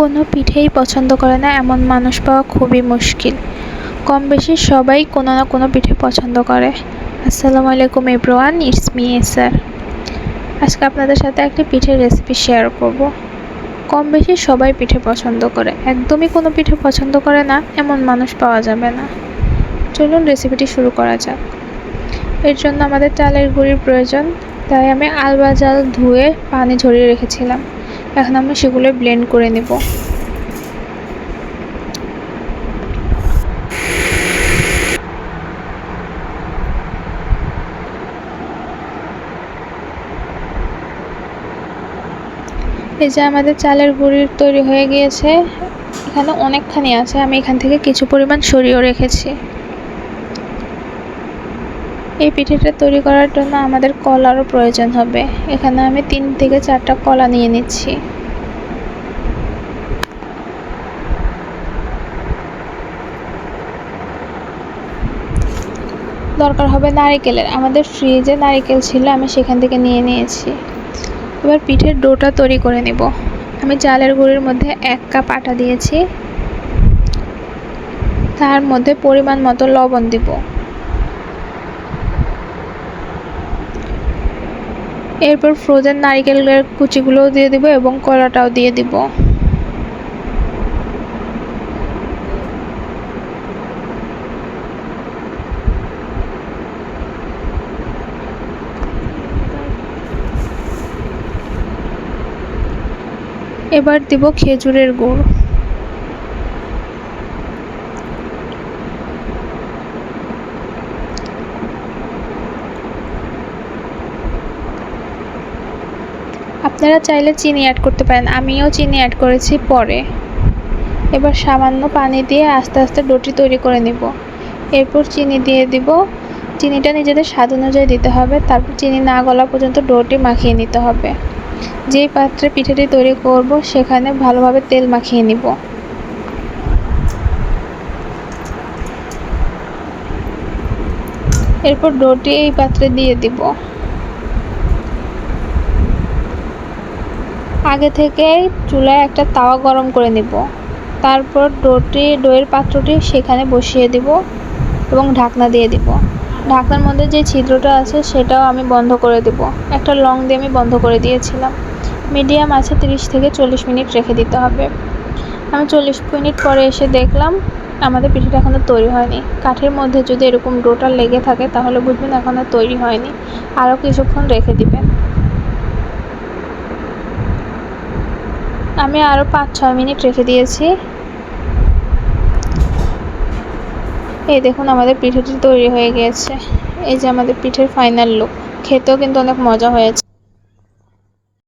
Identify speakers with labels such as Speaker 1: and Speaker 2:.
Speaker 1: কোনো পিঠেই পছন্দ করে না, এমন মানুষ পাওয়া খুবই মুশকিল। কম বেশি সবাই কোনো না কোনো পিঠে পছন্দ করে। আসসালামু আলাইকুম এভরিওয়ান, ইটস মি স্যার আজকে আপনাদের সাথে একটি পিঠের রেসিপি শেয়ার করব। কম বেশি সবাই পিঠে পছন্দ করে, একদমই কোনো পিঠে পছন্দ করে না, এমন মানুষ পাওয়া যাবে না। চলুন রেসিপিটি শুরু করা যাক। এর জন্য আমাদের চালের গুঁড়ির প্রয়োজন, তাই আমি আলবা চাল ধুয়ে পানি ঝরিয়ে রেখেছিলাম। এখন আমি সেগুলো ব্লেন্ড করে নেব। এই যে আমাদের চালের গুঁড়ির তৈরি হয়ে গিয়েছে, এখানে অনেকখানি আছে, আমি এখান থেকে কিছু পরিমাণ সরিয়েও রেখেছি। এই পিঠেটা তৈরি করার জন্য আমাদের কলারও প্রয়োজন হবে। এখানে আমি তিন থেকে চারটা কলা নিয়ে নিচ্ছি। দরকার হবে নারিকেলের। আমাদের ফ্রিজে নারিকেল ছিল, আমি সেখান থেকে নিয়ে নিয়েছি। এবার পিঠের ডোটা তৈরি করে নেব। আমি চালের গুঁড়ির মধ্যে এক কাপ আটা দিয়েছি। তার মধ্যে পরিমাণ মতো লবণ দিব। এরপর ফ্রোজেন নারিকেলের কুচিগুলোও দিয়ে দিব এবং কলাটাও দিয়ে দিব। এবার দিব খেজুরের গুড়। আপনারা চাইলে চিনি অ্যাড করতে পারেন। আমিও চিনি অ্যাড করেছি পরে। এবার সামান্য পানি দিয়ে আস্তে আস্তে ডোটি তৈরি করে নিব। এরপর চিনি দিয়ে দিব। চিনিটা নিজেদের স্বাদ অনুযায়ী দিতে হবে। তারপর চিনি না গলা পর্যন্ত ডোটি মাখিয়ে নিতে হবে। যেই পাত্রে পিঠেটি তৈরি করব, সেখানে ভালোভাবে তেল মাখিয়ে নিব। এরপর ডোটি এই পাত্রে দিয়ে দিব। আগে থেকে চুলায় একটা তাওয়া গরম করে নিব। তারপর ডোটি, ডোয়ের পাত্রটি সেখানে বসিয়ে দিব এবং ঢাকনা দিয়ে দিব। ঢাকনার মধ্যে যে ছিদ্রটা আছে সেটাও আমি বন্ধ করে দেব। একটা লং দিয়ে আমি বন্ধ করে দিয়েছিলাম। মিডিয়াম আছে তিরিশ থেকে চল্লিশ মিনিট রেখে দিতে হবে। আমি চল্লিশ মিনিট পরে এসে দেখলাম আমাদের পিঠাটা এখনও তৈরি হয়নি। কাঠের মধ্যে যদি এরকম ডোটা লেগে থাকে তাহলে বুঝবেন এখনও তৈরি হয়নি। আরও কিছুক্ষণ রেখে দিবেন। আমি আরও পাঁচ ছয় মিনিট রেখে দিয়েছি। এই দেখুন, আমাদের পিঠেটি তৈরি হয়ে গিয়েছে এই যে আমাদের পিঠের ফাইনাল লুক খেতেও কিন্তু অনেক মজা হয়েছে।